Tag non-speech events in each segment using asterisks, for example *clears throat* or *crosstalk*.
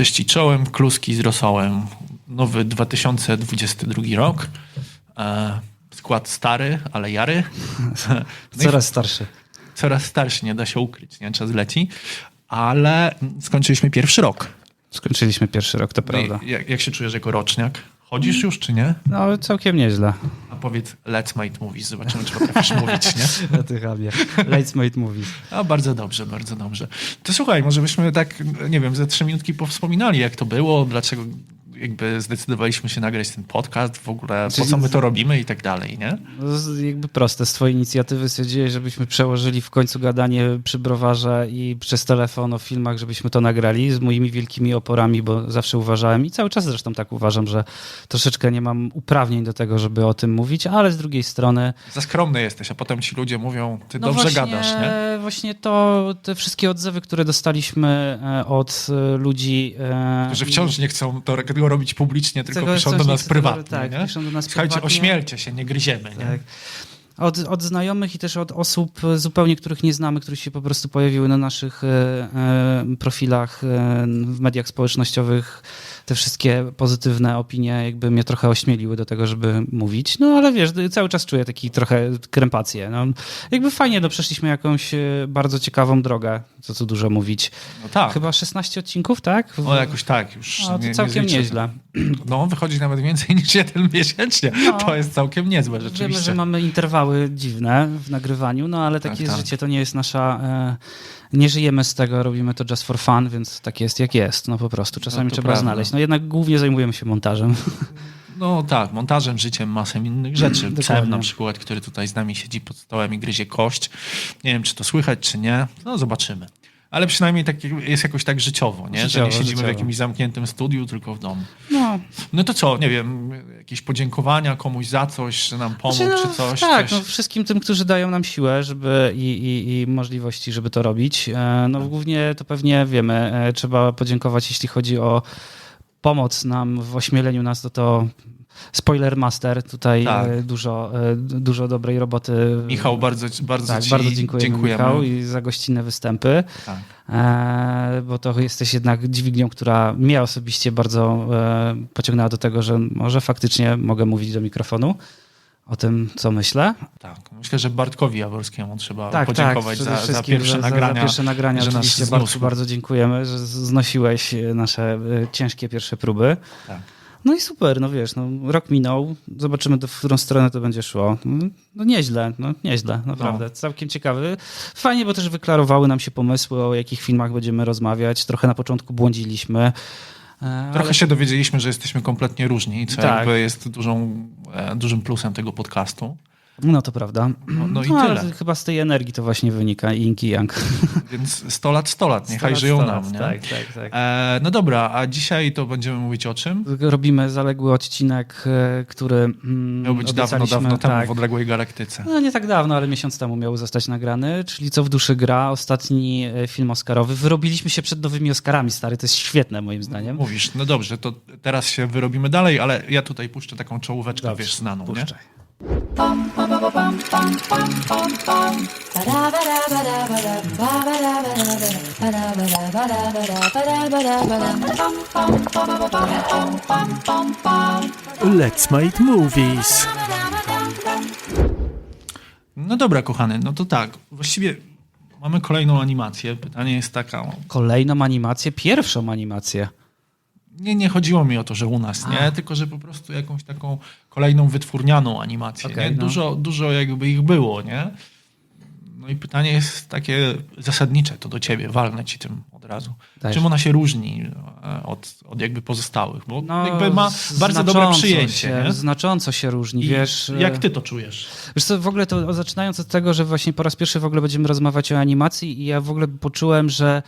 Cześć i czołem, kluski z rosołem. Nowy 2022 rok. E, skład stary, ale jary. No *laughs* Coraz starszy. coraz starszy, nie da się ukryć, nie? Czas leci. Ale skończyliśmy pierwszy rok. Skończyliśmy pierwszy rok, to No prawda. Jak, jak się czujesz jako roczniak? Chodzisz już, czy nie? No, całkiem nieźle. A powiedz Let's Mate Movies, zobaczymy, czy potrafisz mówić, nie? *laughs* Na tych habie. Late Mate Movies. A bardzo dobrze, bardzo dobrze. To słuchaj, może byśmy tak, nie wiem, ze trzy minutki powspominali, jak to było, dlaczego jakby zdecydowaliśmy się nagrać ten podcast, w ogóle po co my to robimy i tak dalej, nie? Jakby proste. Z twojej inicjatywy stwierdziłeś, żebyśmy przełożyli w końcu gadanie przy browarze i przez telefon o filmach, żebyśmy to nagrali z moimi wielkimi oporami, bo zawsze uważałem i cały czas zresztą tak uważam, że troszeczkę nie mam uprawnień do tego, żeby o tym mówić, ale z drugiej strony Za skromny jesteś, a potem ci ludzie mówią, ty No dobrze właśnie, gadasz, nie? Właśnie to, te wszystkie odzewy, które dostaliśmy e, od e, ludzi. e, Że wciąż nie chcą to, robić publicznie, tylko Tego piszą do nie nas prywatnie, tak, nie? piszą do nas Słuchajcie, prywatnie. ośmielcie się, nie gryziemy, nie? Tak. Od, od znajomych i też od osób zupełnie, których nie znamy, które się po prostu pojawiły na naszych e, e, profilach e, w mediach społecznościowych. Te wszystkie pozytywne opinie jakby mnie trochę ośmieliły do tego, żeby mówić. No ale wiesz, cały czas czuję taki trochę krępację. No, jakby fajnie, no przeszliśmy jakąś e, bardzo ciekawą drogę, co tu dużo mówić. No tak, Chyba 16 odcinków, tak? no jakoś tak już. No, to nie- całkiem nie nieźle. *clears throat* No, wychodzi nawet więcej *laughs* niż jeden miesięcznie. To jest całkiem niezłe rzeczywiście. No. Wiemy, że mamy interwały dziwne w nagrywaniu, no ale takie Tak, jest tak. życie, to nie jest nasza... E, nie żyjemy z tego, robimy to just for fun, więc tak jest jak jest, no po prostu. Czasami to trzeba prawda. znaleźć. No jednak głównie zajmujemy się montażem. No tak, montażem, życiem, masę innych rzeczy. *clears throat* Dokładnie. na przykład, który tutaj z nami siedzi pod stołem i gryzie kość. Nie wiem, czy to słychać, czy nie. No zobaczymy. Ale przynajmniej tak jest jakoś tak życiowo, nie? że Życiowo, nie siedzimy życiowo. w jakimś zamkniętym studiu, tylko w domu. No, No to co, nie wiem, jakieś podziękowania komuś za coś, że nam pomógł, Znaczy, no, czy coś. Tak, coś. no, wszystkim tym, którzy dają nam siłę żeby i, i, i możliwości, żeby to robić. E, No głównie to pewnie wiemy, e, trzeba podziękować, jeśli chodzi o pomoc nam w ośmieleniu nas do to Spoiler Master, tutaj Tak. e, dużo, e, dużo dobrej roboty. Michał, bardzo, bardzo tak, ci bardzo dziękujemy, dziękujemy. Michał i za gościnne występy, Tak. e, bo to jesteś jednak dźwignią, która mnie osobiście bardzo pociągnęła do tego, że może faktycznie mogę mówić do mikrofonu o tym, co myślę. Tak, myślę, że Bartkowi Jaworskiemu trzeba Tak, podziękować tak, za, za pierwsze za, nagrania. Za pierwsze nagrania że oczywiście zniósł. bardzo, bardzo dziękujemy, że znosiłeś nasze ciężkie pierwsze próby. Tak. No i super, no wiesz, no, rok minął, zobaczymy, do, w którą stronę to będzie szło. No, no nieźle, no nieźle, naprawdę, całkiem ciekawy. Fajnie, bo też wyklarowały nam się pomysły, o jakich filmach będziemy rozmawiać. Trochę na początku błądziliśmy. e, Trochę ale- się dowiedzieliśmy, że jesteśmy kompletnie różni, co Tak. jakby jest dużą, e, dużym plusem tego podcastu. No to prawda. No, no i ale tyle. Chyba z tej energii to właśnie wynika, yin i yang. *laughs* Więc 100 lat, 100 lat, niechaj 100 lat, żyją 100 nam. lat, Nie? Tak, tak, tak. E, no dobra, a dzisiaj to będziemy mówić o czym? Robimy zaległy odcinek, e, który mm, Miał być dawno, dawno temu tak. w odległej galaktyce. No nie tak dawno, ale miesiąc temu miał zostać nagrany, czyli Co w duszy gra, ostatni e, film oscarowy. Wyrobiliśmy się przed nowymi Oscarami, stary, to jest świetne moim zdaniem. Mówisz, no dobrze, to teraz się wyrobimy dalej, ale ja tutaj puszczę taką czołóweczkę, Dobrze, wiesz, znaną, nie? Let's Make Movies. No dobra, kochany, no to tak, właściwie mamy kolejną animację. Pytanie jest taka, Kolejną animację, pierwszą animację. Nie, nie chodziło mi o to, że u nas, nie, tylko że po prostu jakąś taką kolejną wytwórnianą animację, Okej, nie? no. Dużo, dużo jakby ich było, nie? No i pytanie jest takie zasadnicze, to do ciebie, walnę ci tym od razu. Dajesz. Czym ona się różni e, od, od jakby pozostałych? Bo No, jakby ma bardzo dobre przyjęcie, Się, nie? Znacząco się różni, I wiesz. jak e, ty to czujesz? Wiesz co, w ogóle to zaczynając od tego, że właśnie po raz pierwszy w ogóle będziemy rozmawiać o animacji i ja w ogóle poczułem, że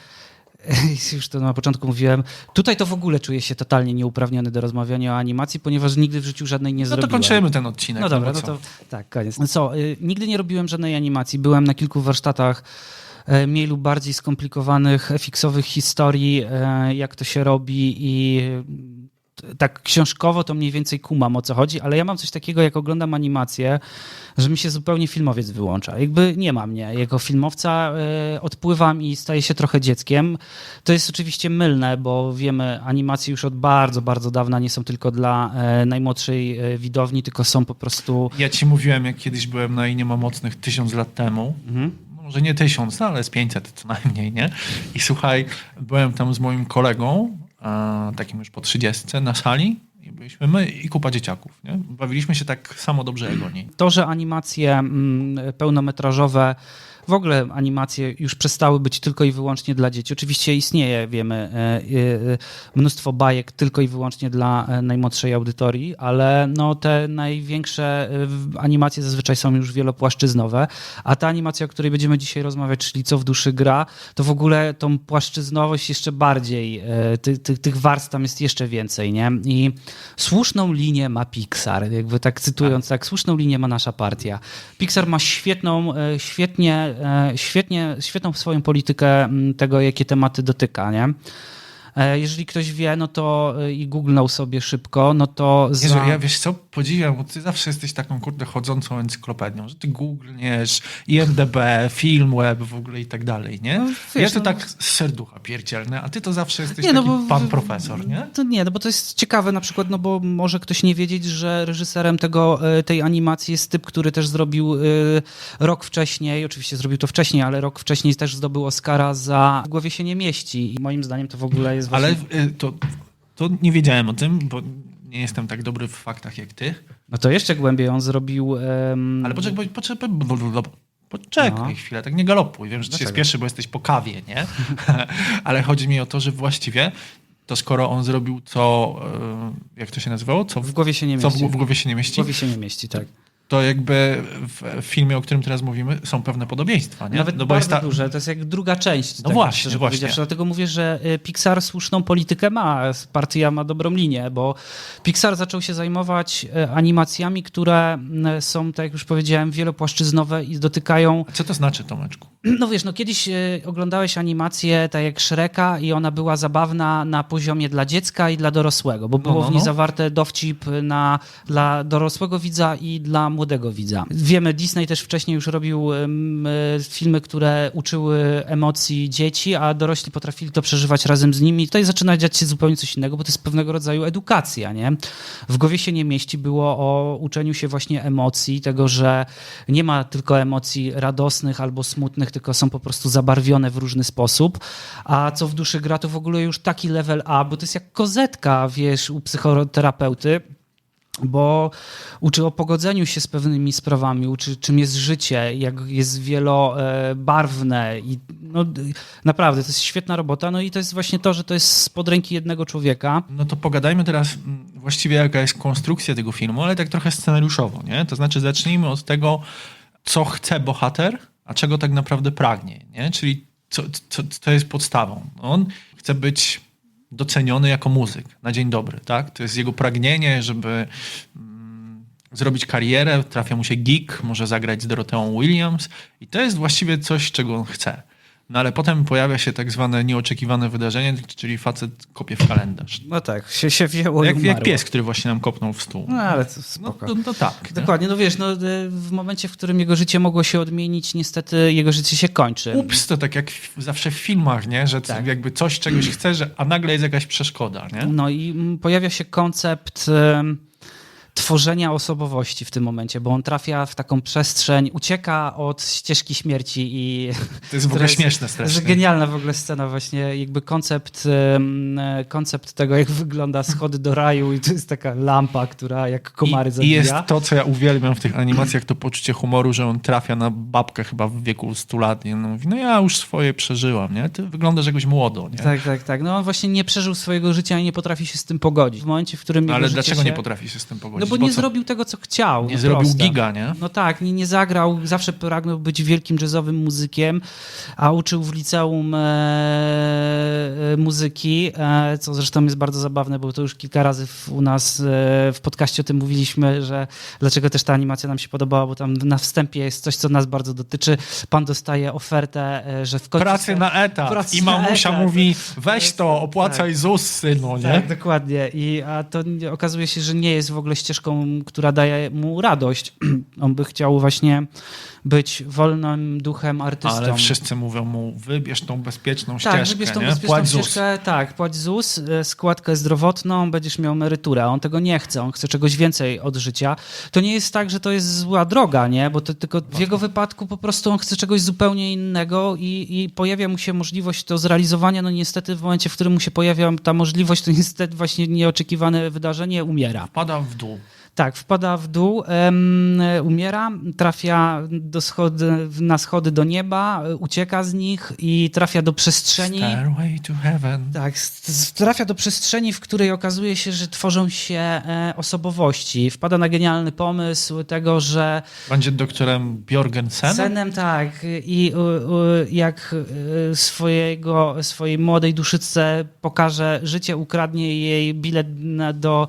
już to na początku mówiłem, tutaj to w ogóle czuję się totalnie nieuprawniony do rozmawiania o animacji, ponieważ nigdy w życiu żadnej nie No to zrobiłem. kończymy ten odcinek. No dobra, no co? to tak, koniec. No co, y, nigdy nie robiłem żadnej animacji. Byłem na kilku warsztatach e, mniej lub bardziej skomplikowanych FX-owych historii, e, jak to się robi i tak książkowo to mniej więcej kumam o co chodzi, ale ja mam coś takiego, jak oglądam animację, że mi się zupełnie filmowiec wyłącza. Jakby nie ma mnie. Jako filmowca y, odpływam i staję się trochę dzieckiem. To jest oczywiście mylne, bo wiemy, animacje już od bardzo, bardzo dawna nie są tylko dla e, najmłodszej e, widowni, tylko są po prostu... Ja ci mówiłem, jak kiedyś byłem na Inie mocnych tysiąc lat temu. Mhm. No, Może nie tysiąc, no, ale z 500 co najmniej, nie? I słuchaj, byłem tam z moim kolegą, e, takim już po 30 na sali byliśmy my i kupa dzieciaków, nie? Bawiliśmy się tak samo dobrze jak oni. To, że animacje mm, pełnometrażowe, w ogóle animacje już przestały być tylko i wyłącznie dla dzieci. Oczywiście istnieje, wiemy, e, e, mnóstwo bajek tylko i wyłącznie dla e, najmłodszej audytorii, ale no, te największe animacje zazwyczaj są już wielopłaszczyznowe, a ta animacja, o której będziemy dzisiaj rozmawiać, czyli Co w duszy gra, to w ogóle tą płaszczyznowość jeszcze bardziej, ty, ty, tych warstw tam jest jeszcze więcej, nie? I słuszną linię ma Pixar, jakby tak cytując, tak, słuszną linię ma nasza partia. Pixar ma świetną, świetnie, świetnie, świetną swoją politykę m, tego, jakie tematy dotyka, nie? E, Jeżeli ktoś wie, no to e, i googlnął sobie szybko, no to za... Jezu, ja wiesz co, podziwiam, bo ty zawsze jesteś taką kurde chodzącą encyklopedią, że ty googlniesz, IMDB, Filmweb w ogóle i tak dalej, nie? No, ja wiesz, to no- tak z serducha pierdzielne, a ty to zawsze jesteś Nie, no taki bo- pan profesor, nie? To nie, no bo to jest ciekawe na przykład, no bo może ktoś nie wiedzieć, że reżyserem tego, e, tej animacji jest typ, który też zrobił rok wcześniej, oczywiście zrobił to wcześniej, ale rok wcześniej też zdobył Oscara za W głowie się nie mieści. I moim zdaniem to w ogóle jest właśnie... Ale y, to, to nie wiedziałem o tym, bo nie jestem tak dobry w faktach jak ty. No to jeszcze głębiej on zrobił... em, Ale poczekaj, poczekaj, poczekaj No. chwilę, tak nie galopuj. Wiem, że ty się spieszy, bo jesteś po kawie, nie? *laughs* Ale chodzi mi o to, że właściwie to skoro on zrobił co, y, jak to się nazywało? Co W głowie się nie co mieści. w, w głowie się nie W mieści? głowie się nie mieści, tak. To jakby w filmie, o którym teraz mówimy, są pewne podobieństwa, nie? Nawet no bo bardzo jest ta... duże, to jest jak druga część. No tak właśnie, właśnie. Dlatego mówię, że y, Pixar słuszną politykę ma, partia ma dobrą linię, bo Pixar zaczął się zajmować y, animacjami, które y, są, tak jak już powiedziałem, wielopłaszczyznowe i dotykają A Co to znaczy, Tomeczku? *clears throat* no wiesz, no kiedyś oglądałeś animację tak jak Shreka i ona była zabawna na poziomie dla dziecka i dla dorosłego, bo było no, w niej no. zawarte dowcip na, dla dorosłego widza i dla młodego widza. Wiemy, Disney też wcześniej już robił e, filmy, które uczyły emocji dzieci, a dorośli potrafili to przeżywać razem z nimi. Tutaj zaczyna dziać się zupełnie coś innego, bo to jest pewnego rodzaju edukacja, nie? W głowie się nie mieści było o uczeniu się właśnie emocji, tego, że nie ma tylko emocji radosnych albo smutnych, tylko są po prostu zabarwione w różny sposób. A co w duszy gra, to w ogóle już taki level A, bo to jest jak kozetka, wiesz, u psychoterapeuty bo uczy o pogodzeniu się z pewnymi sprawami, uczy czym jest życie, jak jest wielobarwne i no, naprawdę to jest świetna robota. No i to jest właśnie to, że to jest spod ręki jednego człowieka. No to pogadajmy teraz właściwie jaka jest konstrukcja tego filmu, ale tak trochę scenariuszowo, nie? To znaczy zacznijmy od tego, co chce bohater, a czego tak naprawdę pragnie, nie? Czyli co, co, co jest podstawą. On chce być doceniony jako muzyk na dzień dobry, tak? To jest jego pragnienie, żeby mm, zrobić karierę, trafia mu się gig, może zagrać z Doroteą Williams i to jest właściwie coś, czego on chce. No ale potem pojawia się tak zwane nieoczekiwane wydarzenie, czyli facet kopie w kalendarz. No tak, się, się wzięło Jak, i jak pies, który właśnie nam kopnął w stół. No ale to No, spoko. to, to tak. nie? Dokładnie, no wiesz, no, y, w momencie, w którym jego życie mogło się odmienić, niestety jego życie się kończy. Ups, to tak jak zawsze w filmach, nie? że Tak. jakby coś czegoś chce, że, a nagle jest jakaś przeszkoda. Nie? No i pojawia się koncept em, tworzenia osobowości w tym momencie, bo on trafia w taką przestrzeń, ucieka od ścieżki śmierci i *laughs* To jest w ogóle śmieszne to jest strasznie. genialna w ogóle scena właśnie, jakby koncept, koncept tego, jak wygląda schody do raju i to jest taka lampa, która jak komary I, I zabija. jest to, co ja uwielbiam w tych animacjach, to poczucie humoru, że on trafia na babkę chyba w wieku 100 lat. Nie? No, mówi, no ja już swoje przeżyłam, nie? Ty wyglądasz jakoś młodo, nie? Tak, tak, tak. No on właśnie nie przeżył swojego życia i nie potrafi się z tym pogodzić. W momencie, w którym No, ale dlaczego się... nie potrafi się z tym pogodzić? No bo bo nie co? zrobił tego, co chciał. Nie no zrobił proste. giga, nie? No tak, nie, nie zagrał, zawsze pragnął być wielkim jazzowym muzykiem, a uczył w liceum e, e, muzyki, e, co zresztą jest bardzo zabawne, bo to już kilka razy w, u nas e, w podcaście o tym mówiliśmy, że dlaczego też ta animacja nam się podobała, bo tam na wstępie jest coś, co nas bardzo dotyczy. Pan dostaje ofertę, e, że w końcu... Pracy na etat. Pracy I mamusia etat. mówi, weź to, opłacaj ZUS, synu, nie? Tak, dokładnie. I, a to okazuje się, że nie jest w ogóle ścieżką, która daje mu radość. *clears throat* On by chciał właśnie być wolnym duchem artystą. Ale wszyscy mówią mu, wybierz tą bezpieczną tak, ścieżkę, wybierz tą nie? bezpieczną Płać ZUS. ścieżkę, tak, płać ZUS, e, składkę zdrowotną, będziesz miał emeryturę. On tego nie chce, on chce czegoś więcej od życia. To nie jest tak, że to jest zła droga, nie? Bo to tylko w jego wypadku po prostu on chce czegoś zupełnie innego i, i pojawia mu się możliwość do zrealizowania. No niestety w momencie, w którym mu się pojawia ta możliwość, to niestety właśnie nieoczekiwane wydarzenie umiera. Pada w dół. Tak, wpada w dół, em, umiera, trafia do schody, na schody do nieba, ucieka z nich i trafia do przestrzeni. Stairway to heaven. Tak, trafia do przestrzeni, w której okazuje się, że tworzą się e, osobowości. Wpada na genialny pomysł tego, że Będzie doktorem Bjorgensen? Senem tak i jak y, swojego, swojej młodej duszyce pokaże życie, ukradnie jej bilet na, do,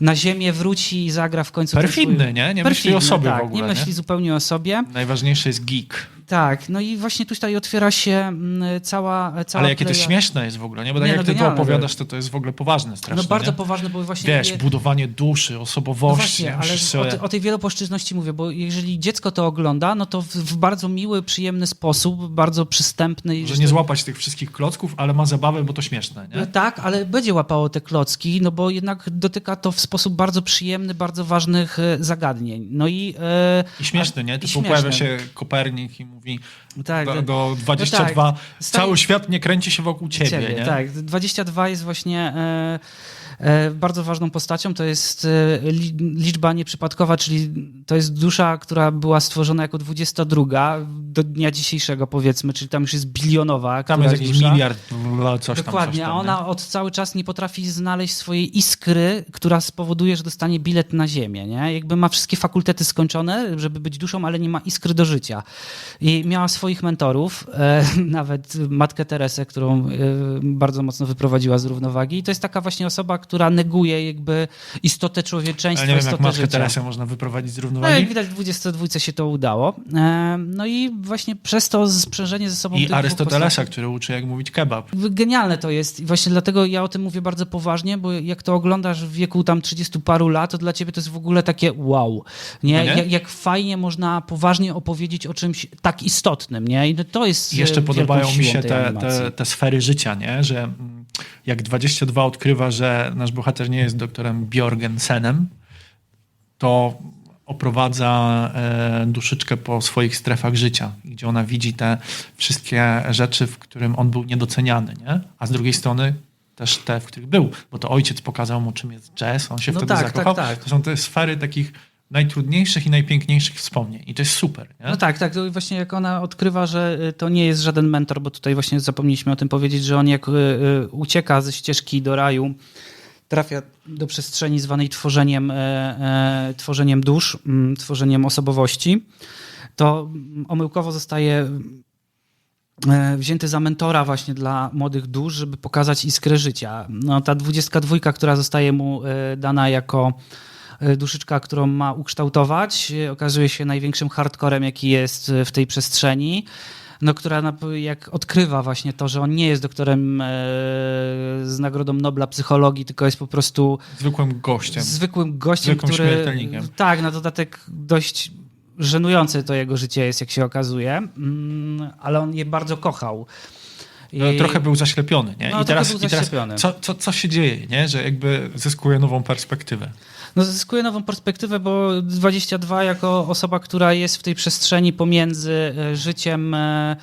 na ziemię, wróci i zagra w końcu Perfidny, swój... nie? Nie myśli o Perfidny, sobie tak, w ogóle, Nie nie? myśli zupełnie o sobie. Najważniejszy jest geek. Tak, no i właśnie tutaj otwiera się mm, cała, cała Ale jakie to śmieszne jest w ogóle, nie? Bo tak Nie, jak no ty to opowiadasz, to to jest w ogóle poważne strasznie, No bardzo nie? poważne, bo właśnie... Wiesz, je- budowanie duszy, No osobowości. właśnie, nie? ale o, te, o tej wielopłaszczyzności mówię, bo jeżeli dziecko to ogląda, no to w, w bardzo miły, przyjemny sposób, bardzo przystępny. i Że nie złapać tych wszystkich klocków, ale ma zabawę, bo to śmieszne, nie? Tak, ale będzie łapało te klocki, no bo jednak dotyka to w sposób bardzo przyjemny, bardzo ważnych e, zagadnień. No i... E, I śmieszny, nie? i Typu śmieszny. pojawia się Kopernik i mówi tak, do, do- do 22, no tak. Cały świat nie kręci się wokół ciebie, nie? Tak, 22 jest właśnie e, bardzo ważną postacią. To jest e, li, liczba nieprzypadkowa, czyli to jest dusza, która była stworzona jako 22 do dnia dzisiejszego, powiedzmy, czyli tam już jest bilionowa. Tam jest jakiś dusza. miliard, bla, coś tam, Dokładnie, coś tam, a ona od cały czas nie potrafi znaleźć swojej iskry, która spowoduje, że dostanie bilet na ziemię. Nie? Jakby ma wszystkie fakultety skończone, żeby być duszą, ale nie ma iskry do życia. I miała swoich mentorów, e, *laughs* nawet matkę Teresę, którą e, bardzo mocno wyprowadziła z równowagi. I to jest taka właśnie osoba, która neguje jakby istotę człowieczeństwa, Ale nie wiem, jak matkę można wyprowadzić z No, równowagi. jak widać, w 22 się to udało. E, No i właśnie przez to sprzężenie ze sobą I Arystotelesa, postaci- który uczy, jak mówić kebab. Genialne to jest i właśnie dlatego ja o tym mówię bardzo poważnie, bo jak to oglądasz w wieku tam 30 paru lat, to dla ciebie to jest w ogóle takie wow, nie? No nie? Jak, jak fajnie można poważnie opowiedzieć o czymś tak istotnym, nie? I to jest jeszcze e, podobają mi się te, te, te sfery życia, nie? że mm, jak 22 odkrywa, że nasz bohater nie jest doktorem Bjorgensenem, to oprowadza e, duszyczkę po swoich strefach życia, gdzie ona widzi te wszystkie rzeczy, w którym on był niedoceniany, nie? a z drugiej strony też te, w których był, bo to ojciec pokazał mu, czym jest jazz, on się No wtedy tak, zakochał. tak, tak. To są te sfery takich najtrudniejszych i najpiękniejszych wspomnień i to jest super. Nie? No tak, tak. To właśnie jak ona odkrywa, że y, to nie jest żaden mentor, bo tutaj właśnie zapomnieliśmy o tym powiedzieć, że on jak y, y, ucieka ze ścieżki do raju, trafia do przestrzeni zwanej tworzeniem, e, e, tworzeniem dusz, mm, tworzeniem osobowości, to omyłkowo zostaje e, wzięty za mentora właśnie dla młodych dusz, żeby pokazać iskrę życia. No, ta dwudziestka dwójka, która zostaje mu dana jako duszyczka, którą ma ukształtować, okazuje się największym hardcorem, jaki jest w tej przestrzeni. No, która jak odkrywa właśnie to, że on nie jest doktorem e, z Nagrodą Nobla psychologii, tylko jest po prostu Zwykłym gościem. zwykłym gościem, Zwykłym który... Tak, na dodatek dość żenujące to jego życie jest, jak się okazuje, mm, ale on je bardzo kochał. I... No, trochę był zaślepiony, nie? No, I teraz, był i teraz zaślepiony. co, co, co się dzieje, nie? Że jakby zyskuje nową perspektywę. No, zyskuje nową perspektywę, bo 22 jako osoba, która jest w tej przestrzeni pomiędzy e, życiem e,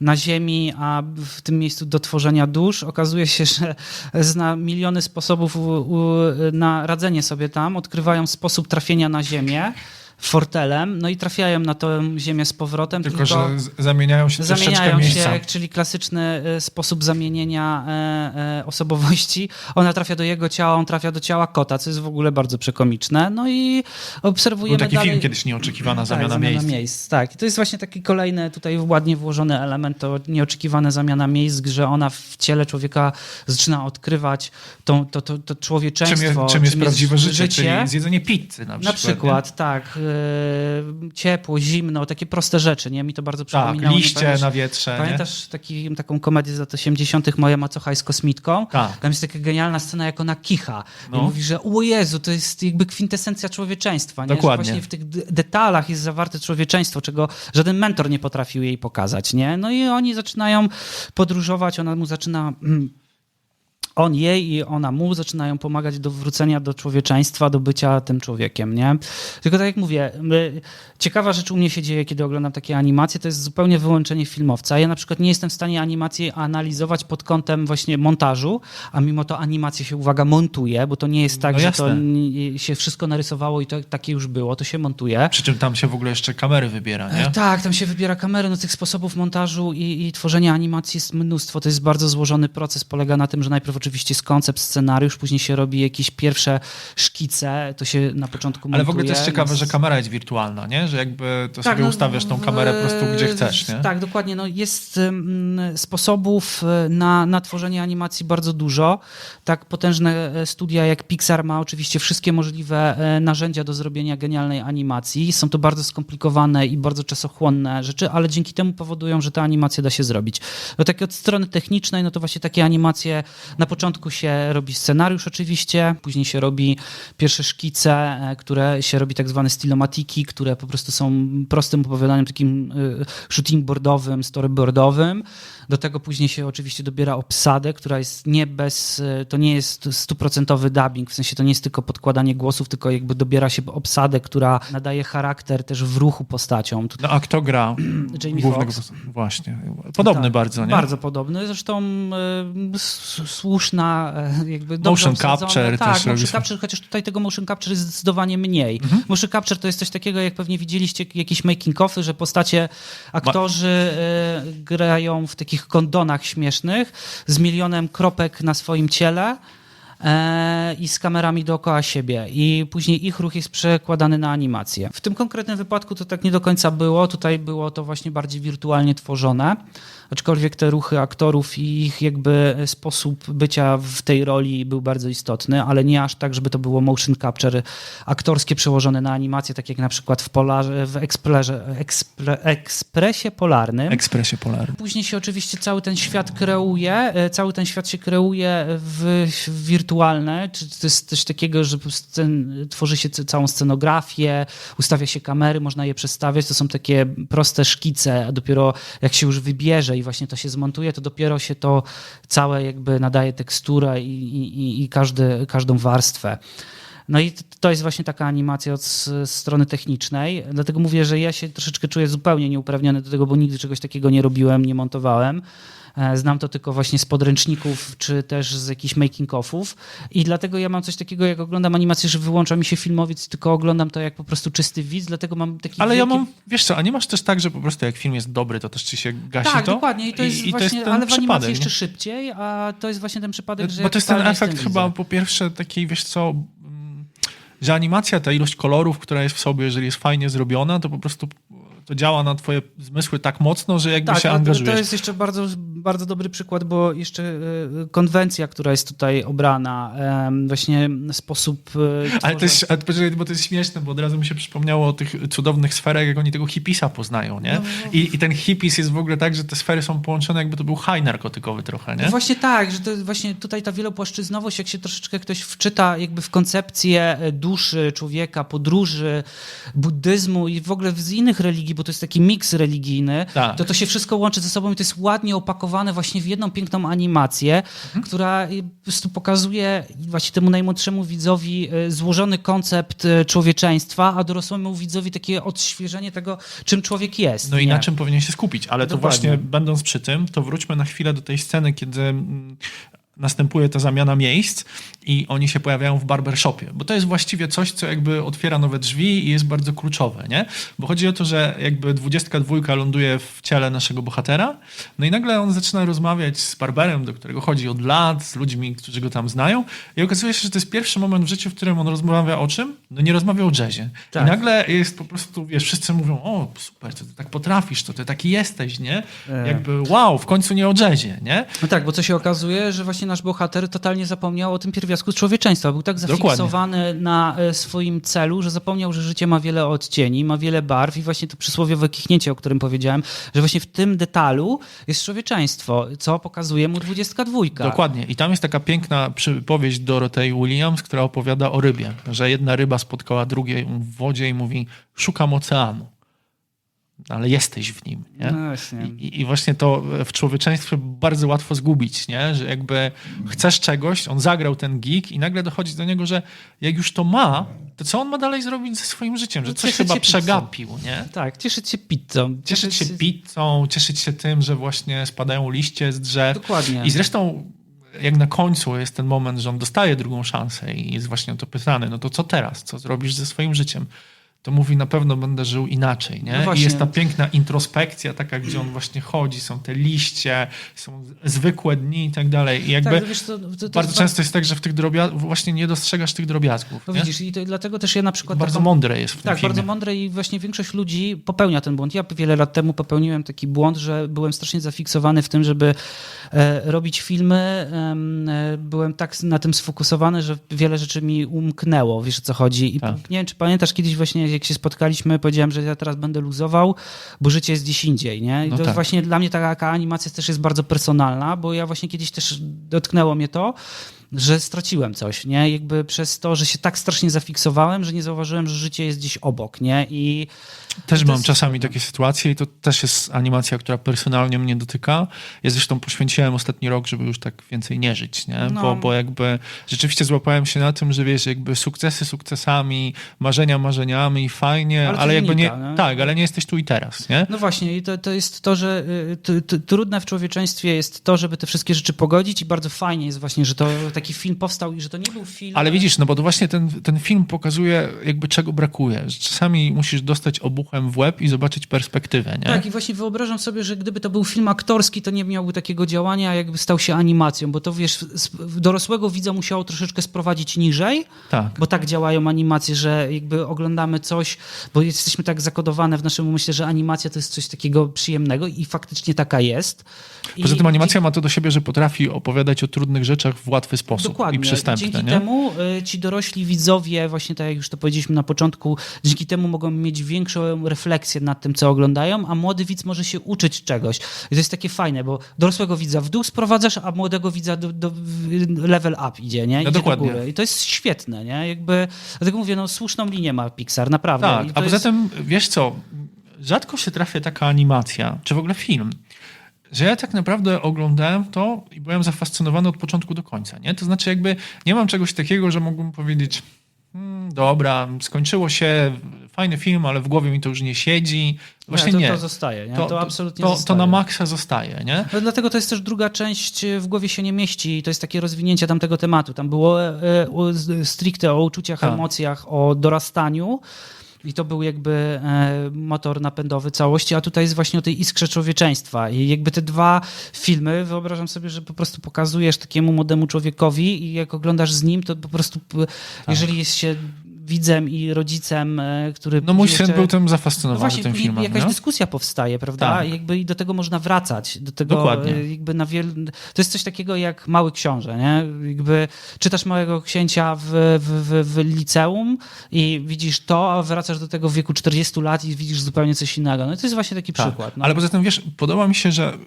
na Ziemi, a w tym miejscu do tworzenia dusz, okazuje się, że zna miliony sposobów na radzenie sobie tam, odkrywają sposób trafienia na Ziemię. Fortelem, no i trafiają na tę ziemię z powrotem. Tylko, że z- zamieniają się Zamieniają miejsca. się, czyli klasyczny e, sposób zamienienia e, e, osobowości. Ona trafia do jego ciała, on trafia do ciała kota, co jest w ogóle bardzo przekomiczne. No i obserwujemy Był taki dalej... film kiedyś nieoczekiwana Tak, zamiana miejsc. miejsc. Tak, I to jest właśnie taki kolejny tutaj ładnie włożony element, to nieoczekiwana zamiana miejsc, że ona w ciele człowieka zaczyna odkrywać tą, to, to, to Czym człowieczeństwo. jest, czym jest prawdziwe życie, czyli zjedzenie pizzy na przykład. Na przykład, tak. E, ciepło, zimno, takie proste rzeczy, nie? Mi to bardzo Tak, przypominało. nie liście pamiętasz- na wietrze. Nie? Pamiętasz taki, taką komedię z lat 80. Moja macocha jest kosmitką? Tak. Tam jest taka genialna scena, jak ona kicha. No. I mówi, że o Jezu, to jest jakby kwintesencja człowieczeństwa. Nie? Dokładnie. Że właśnie w tych detalach jest zawarte człowieczeństwo, czego żaden mentor nie potrafił jej pokazać. Nie? No i oni zaczynają podróżować, ona mu zaczyna... mm, on jej i ona mu zaczynają pomagać do wrócenia do człowieczeństwa, do bycia tym człowiekiem, nie? Tylko tak jak mówię, ciekawa rzecz u mnie się dzieje, kiedy oglądam takie animacje, to jest zupełnie wyłączenie filmowca. Ja na przykład nie jestem w stanie animacji analizować pod kątem właśnie montażu, a mimo to animacja się, uwaga, montuje, bo to nie jest tak, No że to się wszystko narysowało i to takie już było, to się montuje. Przy czym tam się w ogóle jeszcze kamery wybiera, nie? E, Tak, tam się wybiera kamerę, no tych sposobów montażu i, i tworzenia animacji jest mnóstwo. To jest bardzo złożony proces, polega na tym, że najpierw oczywiście jest koncept, scenariusz, później się robi jakieś pierwsze szkice, to się na początku Ale w ogóle to jest ciekawe, że kamera jest wirtualna, nie? Że jakby to tak, sobie no, ustawiasz tą w- kamerę po prostu gdzie chcesz, nie? Tak, dokładnie. No jest ym, sposobów y, na, na tworzenie animacji bardzo dużo. Tak potężne e, studia jak Pixar ma oczywiście wszystkie możliwe e, narzędzia do zrobienia genialnej animacji. Są to bardzo skomplikowane i bardzo czasochłonne rzeczy, ale dzięki temu powodują, że ta animacja da się zrobić. No tak od strony technicznej, no to właśnie takie animacje na początku się robi scenariusz oczywiście, później się robi pierwsze szkice, e, które się robi tak zwane stylomatiki, które po prostu są prostym opowiadaniem, takim y, shooting boardowym, storyboardowym. Do tego później się oczywiście dobiera obsadę, która jest nie bez, y, to nie jest stuprocentowy dubbing, w sensie to nie jest tylko podkładanie głosów, tylko jakby dobiera się obsadę, która nadaje charakter też w ruchu postaciom. No a kto gra *clears throat* Jamie głównego Foxx. posta- Właśnie. Podobny Tak, bardzo, nie? Bardzo podobny. Zresztą y, słuszna, y, jakby Motion capture Tak, też motion capture, chociaż tutaj tego motion capture jest zdecydowanie mniej. Mhm. Motion capture to jest coś takiego, jak pewnie widzieliście jakieś making-offy, że postacie, aktorzy y, grają w takich kondonach śmiesznych z milionem kropek na swoim ciele e, i z kamerami dookoła siebie. I później ich ruch jest przekładany na animację. W tym konkretnym wypadku to tak nie do końca było. Tutaj było to właśnie bardziej wirtualnie tworzone. Aczkolwiek te ruchy aktorów i ich jakby sposób bycia w tej roli był bardzo istotny, ale nie aż tak, żeby to było motion capture aktorskie przełożone na animację, tak jak na przykład w, polarze, w ekspresie, ekspre, ekspresie polarnym. Ekspresie polarnym. Później się oczywiście cały ten świat kreuje, e, cały ten świat się kreuje w, w wirtualne, czy to jest coś takiego, że scen, tworzy się całą scenografię, ustawia się kamery, można je przestawiać, to są takie proste szkice, a dopiero jak się już wybierze i właśnie to się zmontuje, to dopiero się to całe jakby nadaje teksturę i, i, i- każdy, każdą warstwę. No i to jest właśnie taka animacja od strony technicznej. Dlatego mówię, że ja się troszeczkę czuję zupełnie nieuprawniony do tego, bo nigdy czegoś takiego nie robiłem, nie montowałem. E, Znam to tylko właśnie z podręczników, czy też z jakichś making-offów. I dlatego ja mam coś takiego, jak oglądam animację, że wyłącza mi się filmowiec, tylko oglądam to jak po prostu czysty widz, dlatego mam taki Ale ja wielki... mam, wiesz co, a nie masz też tak, że po prostu jak film jest dobry, to też ci się gasi Tak, to? dokładnie. I to jest I, właśnie, i to jest ten ale w animacji jeszcze nie? szybciej, a to jest właśnie ten przypadek, że Bo ja to jest ten efekt chyba widzem. po pierwsze takiej, wiesz co, mm, że animacja, ta ilość kolorów, która jest w sobie, jeżeli jest fajnie zrobiona, to po prostu to działa na twoje zmysły tak mocno, że jakby Tak, się angażujesz. to jest jeszcze bardzo, bardzo dobry przykład, bo jeszcze y, konwencja, która jest tutaj obrana, właśnie sposób... y, Ale to jest, ale poczekaj, bo to jest śmieszne, bo od razu mi się przypomniało o tych cudownych sferach, jak oni tego hipisa poznają, nie? No, I, I ten hipis jest w ogóle tak, że te sfery są połączone, jakby to był high narkotykowy trochę, nie? No właśnie tak, że to jest właśnie tutaj ta wielopłaszczyznowość, jak się troszeczkę ktoś wczyta jakby w koncepcję e, duszy człowieka, podróży, buddyzmu i w ogóle z innych religii, bo to jest taki miks religijny, Tak. to to się wszystko łączy ze sobą i to jest ładnie opakowane właśnie w jedną piękną animację, Mhm. która e, po prostu pokazuje właśnie temu najmłodszemu widzowi e, złożony koncept e, człowieczeństwa, a dorosłemu widzowi takie odświeżenie tego, czym człowiek jest. No i nie? na czym powinien się skupić. Ale to Dokładnie. właśnie, będąc przy tym, to wróćmy na chwilę do tej sceny, kiedy mm, następuje ta zamiana miejsc i oni się pojawiają w barbershopie, bo to jest właściwie coś, co jakby otwiera nowe drzwi i jest bardzo kluczowe, nie? Bo chodzi o to, że jakby 22 ląduje w ciele naszego bohatera, no i nagle on zaczyna rozmawiać z barberem, do którego chodzi od lat, z ludźmi, którzy go tam znają i okazuje się, że to jest pierwszy moment w życiu, w którym on rozmawia o czym? No nie rozmawia o jazzie. Tak. I nagle jest po prostu, wiesz, wszyscy mówią, o super, to ty tak potrafisz, to ty taki jesteś, nie? E. Jakby wow, w końcu nie o jazzie, nie? No tak, bo co się okazuje, że właśnie nasz bohater totalnie zapomniał o tym pierwiastku człowieczeństwa. Był tak zafiksowany na e, swoim celu, że zapomniał, że życie ma wiele odcieni, ma wiele barw i właśnie to przysłowiowe kichnięcie, o którym powiedziałem, że właśnie w tym detalu jest człowieczeństwo, co pokazuje mu 22. Dokładnie. I tam jest taka piękna przypowieść Dorotei Williams, która opowiada o rybie, że jedna ryba spotkała drugiej w wodzie i mówi, szukam oceanu. Ale jesteś w nim, nie? No właśnie. I, I właśnie to w człowieczeństwie bardzo łatwo zgubić, nie? że jakby chcesz czegoś, on zagrał ten geek i nagle dochodzi do niego, że jak już to ma, to co on ma dalej zrobić ze swoim życiem? Że No coś cieszyć chyba pizzą. przegapił, nie? Tak, cieszyć się pizzą. Cieszyć się pizzą, cieszyć się tym, że właśnie spadają liście z drzew. Dokładnie. I zresztą jak na końcu jest ten moment, że on dostaje drugą szansę i jest właśnie o to pytany, no to co teraz? Co zrobisz ze swoim życiem? To mówi, na pewno będę żył inaczej, nie? No. I jest ta piękna introspekcja, taka, gdzie on właśnie chodzi, są te liście, są zwykłe dni i tak dalej. I jakby Tak, no wiesz, to, to, to bardzo jest często jest tak, że w tych drobiazgach właśnie nie dostrzegasz tych drobiazgów. No widzisz, i to, dlatego też ja na przykład... bardzo taką- mądre jest w tym Tak, filmie. bardzo mądre i właśnie większość ludzi popełnia ten błąd. Ja wiele lat temu popełniłem taki błąd, że byłem strasznie zafiksowany w tym, żeby e, robić filmy. E, byłem tak na tym sfokusowany, że wiele rzeczy mi umknęło, wiesz o co chodzi. I Tak. nie wiem, czy pamiętasz kiedyś właśnie, jak się spotkaliśmy, powiedziałem, że ja teraz będę luzował, bo życie jest gdzieś indziej, nie? I No to tak. właśnie dla mnie taka animacja też jest bardzo personalna, bo ja właśnie kiedyś też dotknęło mnie to, że straciłem coś, nie? Jakby przez to, że się tak strasznie zafiksowałem, że nie zauważyłem, że życie jest gdzieś obok, nie? I Też mam jest- czasami takie sytuacje i to też jest animacja, która personalnie mnie dotyka. Ja zresztą poświęciłem ostatni rok, żeby już tak więcej nie żyć, nie? No. Bo, bo jakby rzeczywiście złapałem się na tym, że wiesz, jakby sukcesy sukcesami, marzenia marzeniami i fajnie, Ale ale, jakby nie, nie? tak, ale nie jesteś tu i teraz, nie? no właśnie, i to, to jest to, że y, t, t, trudne w człowieczeństwie jest to, żeby te wszystkie rzeczy pogodzić i bardzo fajnie jest właśnie, że to taki film powstał i że to nie był film... Ale widzisz, no bo to właśnie ten, ten film pokazuje jakby czego brakuje. Czasami musisz dostać obuchem w łeb i zobaczyć perspektywę, nie? Tak, i właśnie wyobrażam sobie, że gdyby to był film aktorski, to nie miałby takiego działania, jakby stał się animacją, bo to wiesz, dorosłego widza musiało troszeczkę sprowadzić niżej, tak. bo tak działają animacje, że jakby oglądamy coś, bo jesteśmy tak zakodowane w naszym umyśle, że animacja to jest coś takiego przyjemnego i faktycznie taka jest. I Poza tym animacja ma to do siebie, że potrafi opowiadać o trudnych rzeczach w łatwy sposób Dokładnie. i przystępny, Dzięki nie? temu y, ci dorośli widzowie, właśnie tak jak już to powiedzieliśmy na początku, dzięki temu mogą mieć większą refleksję nad tym, co oglądają, a młody widz może się uczyć czegoś. I to jest takie fajne, bo dorosłego widza w dół sprowadzasz, a młodego widza do, do level up idzie, nie? Idzie dokładnie. do góry. I to jest świetne, nie? Jakby, dlatego mówię, no słuszną linię ma Pixar, naprawdę. Tak, a poza jest... tym, wiesz co, rzadko się trafia taka animacja, czy w ogóle film, że ja tak naprawdę oglądałem to i byłem zafascynowany od początku do końca, nie? To znaczy jakby nie mam czegoś takiego, że mógłbym powiedzieć hmm, dobra, skończyło się, fajny film, ale w głowie mi to już nie siedzi. Właśnie to, nie. to zostaje, nie? To, absolutnie to, zostaje. to na maksa zostaje, nie? Dlatego to jest też druga część w głowie się nie mieści i to jest takie rozwinięcie tamtego tematu. Tam było e, e, stricte o uczuciach, Tak. emocjach, o dorastaniu. I to był jakby e, motor napędowy całości, a tutaj jest właśnie o tej iskrze człowieczeństwa. I jakby te dwa filmy, wyobrażam sobie, że po prostu pokazujesz takiemu młodemu człowiekowi i jak oglądasz z nim, to po prostu, p- jeżeli jest się widzem i rodzicem, e, który... No mój syn jeszcze- był tym no zafascynowany właśnie, tym filmem, jakaś nie? dyskusja powstaje, prawda? Tak. I jakby i do tego można wracać. Do tego Dokładnie. e, jakby na wiel... To jest coś takiego jak Mały Książę, nie? Jakby czytasz Małego Księcia w, w, w, w liceum i widzisz to, a wracasz do tego w wieku 40 lat i widzisz zupełnie coś innego. No to jest właśnie taki Tak, przykład. No. Ale poza tym, wiesz, podoba mi się, że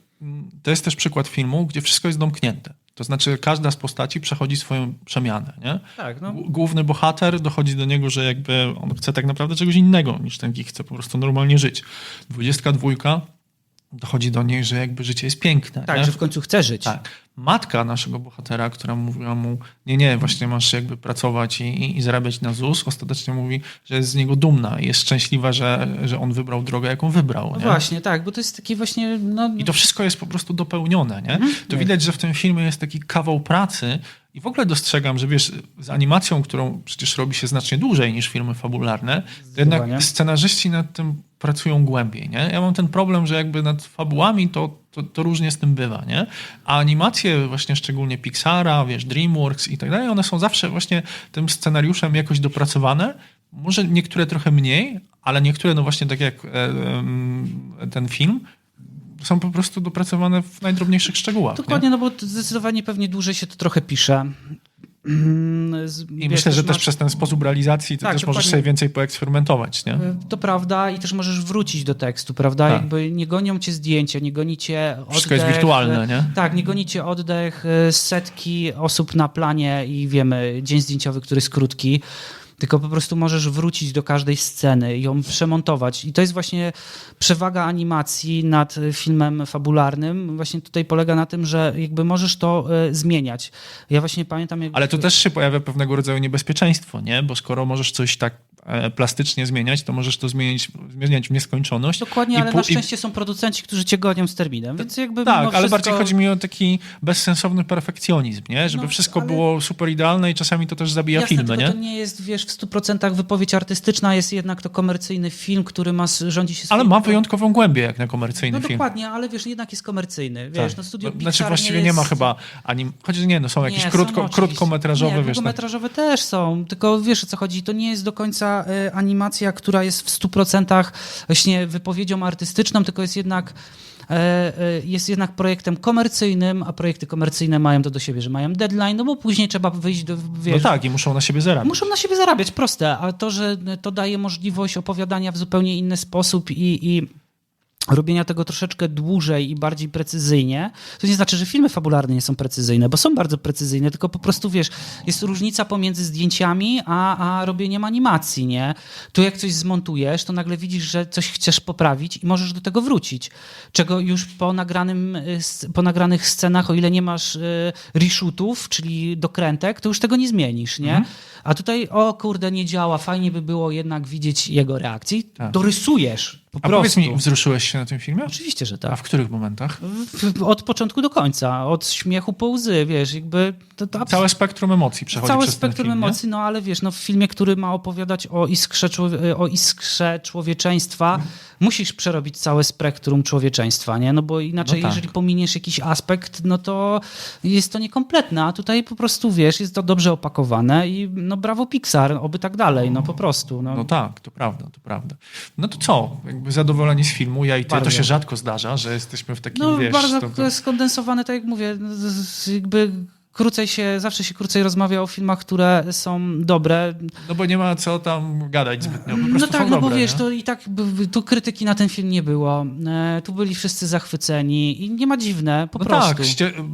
to jest też przykład filmu, gdzie wszystko jest domknięte. To znaczy, każda z postaci przechodzi swoją przemianę, nie? Tak, no. Główny bohater dochodzi do niego, że jakby on chce tak naprawdę czegoś innego niż ten geek, chce po prostu normalnie żyć. 22 dochodzi do niej, że jakby życie jest piękne. Tak, nie? że w końcu chce żyć. Tak. Matka naszego bohatera, która mówiła mu, nie, nie, właśnie masz jakby pracować i, i, i zarabiać na ZUS, ostatecznie mówi, że jest z niego dumna i jest szczęśliwa, że, że on wybrał drogę, jaką wybrał. No Nie? właśnie, tak, bo to jest taki właśnie... No, I to wszystko jest po prostu dopełnione, nie? Mhm. To widać, że w tym filmie jest taki kawał pracy i w ogóle dostrzegam, że wiesz, z animacją, którą przecież robi się znacznie dłużej niż filmy fabularne, to jednak scenarzyści nad tym pracują głębiej, nie? Ja mam ten problem, że jakby nad fabułami to, to, to różnie z tym bywa, nie? A animacje właśnie szczególnie Pixara, wiesz, DreamWorks i tak dalej, one są zawsze właśnie tym scenariuszem jakoś dopracowane, może niektóre trochę mniej, ale niektóre, no właśnie tak jak e, ten film, są po prostu dopracowane w najdrobniejszych szczegółach. Dokładnie, no bo zdecydowanie pewnie dłużej się to trochę pisze. Mm, z-? I wiesz, myślę, że też masz- przez ten sposób realizacji ty Tak, też możesz sobie więcej poeksperymentować, nie? To prawda i też możesz wrócić do tekstu, prawda? Tak. Jakby nie gonią cię zdjęcia, nie goni cię oddech. Wszystko jest wirtualne, nie? Tak, nie goni cię oddech e, setki osób na planie i wiemy, dzień zdjęciowy, który jest krótki. Tylko po prostu możesz wrócić do każdej sceny, ją przemontować. I to jest właśnie przewaga animacji nad filmem fabularnym. Właśnie tutaj polega na tym, że jakby możesz to e, zmieniać. Ja właśnie pamiętam, jak Ale tu też się pojawia pewnego rodzaju niebezpieczeństwo, nie? Bo skoro możesz coś tak e, plastycznie zmieniać, to możesz to zmienić, zmieniać w nieskończoność. Dokładnie, I ale na i- szczęście są producenci, którzy cię gonią z terminem, więc jakby Tak, ale wszystko... bardziej chodzi mi o taki bezsensowny perfekcjonizm, nie? Żeby No, wszystko ale- było super idealne i czasami to też zabija Jasne, filmy, nie? to nie jest, wiesz, w 100% wypowiedź artystyczna, jest jednak to komercyjny film, który ma, rządzi się Ale ma wyjątkową głębię jak na komercyjny No film. dokładnie, ale wiesz, jednak jest komercyjny. Wiesz, Tak. no studio No, Pixar Znaczy właściwie nie, nie, jest... ma chyba anim... Chociaż nie, no są jakieś Nie, krótko, są krótkometrażowe, nie, wiesz. tak. długometrażowe też są, tylko wiesz o co chodzi, to nie jest do końca e, animacja, która jest w 100% właśnie wypowiedzią artystyczną, tylko jest jednak jest jednak projektem komercyjnym, a projekty komercyjne mają to do siebie, że mają deadline, no bo później trzeba wyjść do, No wiesz, tak, i muszą na siebie zarabiać. Muszą na siebie zarabiać, proste, a to, że to daje możliwość opowiadania w zupełnie inny sposób i, i robienia tego troszeczkę dłużej i bardziej precyzyjnie, to nie znaczy, że filmy fabularne nie są precyzyjne, bo są bardzo precyzyjne, tylko po prostu, wiesz, jest różnica pomiędzy zdjęciami a, a robieniem animacji, nie? Tu jak coś zmontujesz, to nagle widzisz, że coś chcesz poprawić i możesz do tego wrócić, czego już po, nagranym, y, po nagranych scenach, o ile nie masz y, reshootów, czyli dokrętek, to już tego nie zmienisz, nie? Mhm. A tutaj, o kurde, nie działa, fajnie by było jednak widzieć jego reakcji, Tak. dorysujesz po A prostu. powiedz mi, wzruszyłeś się na tym filmie? Oczywiście, że A tak. w których momentach? W- Od początku do końca, od śmiechu po łzy, wiesz, jakby to, to Całe spektrum emocji przechodzi całe przez spektrum ten film, nie? emocji, no ale wiesz, no w filmie, który ma opowiadać o iskrze, człowie- o iskrze człowieczeństwa, musisz przerobić całe spektrum człowieczeństwa, nie? No bo inaczej, No tak. jeżeli pominiesz jakiś aspekt, no to jest to niekompletne, a tutaj po prostu, wiesz, jest to dobrze opakowane i no brawo Pixar, oby tak dalej, no po prostu. No. No tak, to prawda, to prawda. No to co? Jakby zadowoleni z filmu, ja i ty, to Bardzo. się rzadko zdarza, że jesteśmy w takim, No wiesz... bardzo to- to skondensowane, tak jak mówię, jakby krócej się, zawsze się krócej rozmawia o filmach, które są dobre. No bo nie ma co tam gadać zbytnio, po No tak, no dobre, bo wiesz, nie? to i tak tu krytyki na ten film nie było. E, tu byli wszyscy zachwyceni i nie ma dziwne, po no prostu. tak,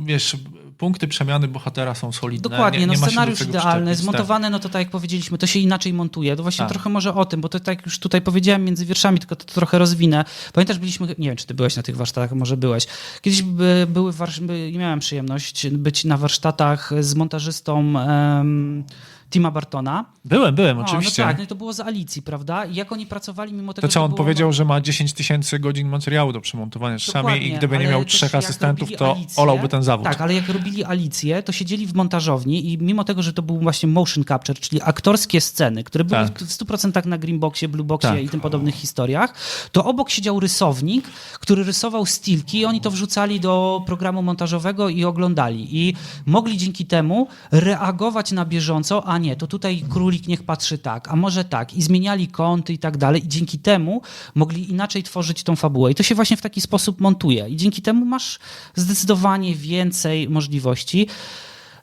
wiesz, punkty przemiany bohatera są solidne. Dokładnie, nie, no nie do scenariusz idealny, przyczepić, zmontowane, no to tak jak powiedzieliśmy, to się inaczej montuje. To właśnie Tak. trochę może o tym, bo to tak już tutaj powiedziałem między wierszami, tylko to trochę rozwinę. Pamiętasz, byliśmy, nie wiem, czy ty byłeś na tych warsztatach, może byłeś. Kiedyś by, były warsz- miałem przyjemność być na warsztatach z montażystą em, Tima Bartona. Byłem, byłem, O, oczywiście. No tak, no to było z Alicji, prawda? I jak oni pracowali mimo tego, To co, on było, powiedział, no, że ma 10 tysięcy godzin materiału do przemontowania czasami i gdyby nie miał trzech asystentów, to Alicję- olałby ten zawód. Tak, ale jak robili Alicję, to siedzieli w montażowni i mimo tego, że to był właśnie motion capture, czyli aktorskie sceny, które były Tak. w 100% na Greenboxie, Blueboxie Tak. i tym podobnych historiach, to obok siedział rysownik, który rysował stilki i oni to wrzucali do programu montażowego i oglądali. I mogli dzięki temu reagować na bieżąco, a nie, to tutaj królik niech patrzy tak, a może tak. I zmieniali kąty i tak dalej. I dzięki temu mogli inaczej tworzyć tą fabułę. I to się właśnie w taki sposób montuje. I dzięki temu masz zdecydowanie więcej możliwości.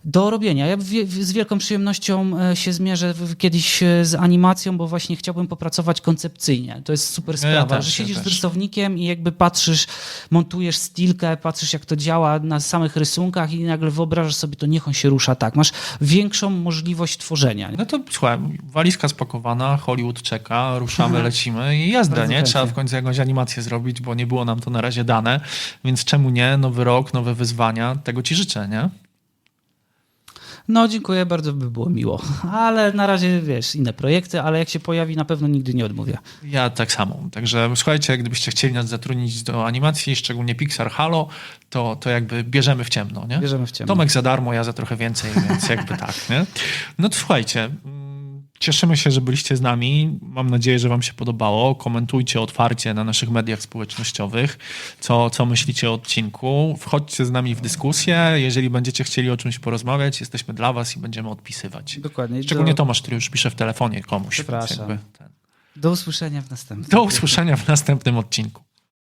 Do robienia. Ja z wielką przyjemnością e, się zmierzę kiedyś e, z animacją, bo właśnie chciałbym popracować koncepcyjnie. To jest super Ja sprawa, też, że ja siedzisz też. z rysownikiem i jakby patrzysz, montujesz stilkę, patrzysz jak to działa na samych rysunkach i nagle wyobrażasz sobie to, niech on się rusza tak. Masz większą możliwość tworzenia. No to słuchaj, walizka spakowana, Hollywood czeka, ruszamy, *laughs* lecimy i jazda, Bardzo nie? chętnie. Trzeba w końcu jakąś animację zrobić, bo nie było nam to na razie dane, więc czemu nie? Nowy rok, nowe wyzwania, tego ci życzę, nie? No dziękuję, bardzo by było miło. Ale na razie, wiesz, inne projekty, ale jak się pojawi, na pewno nigdy nie odmówię. Ja tak samo. Także słuchajcie, gdybyście chcieli nas zatrudnić do animacji, szczególnie Pixar Halo, to, to jakby bierzemy w ciemno, nie? Bierzemy w ciemno. Tomek za darmo, ja za trochę więcej, więc jakby tak, nie? No to słuchajcie, cieszymy się, że byliście z nami. Mam nadzieję, że wam się podobało. Komentujcie otwarcie na naszych mediach społecznościowych, co, co myślicie o odcinku. Wchodźcie z nami w dyskusję. Jeżeli będziecie chcieli o czymś porozmawiać, jesteśmy dla was i będziemy odpisywać. Dokładnie. Szczególnie do, Tomasz, który już pisze w telefonie komuś. Przepraszam. jakby do usłyszenia w następnym. Do usłyszenia w następnym odcinku.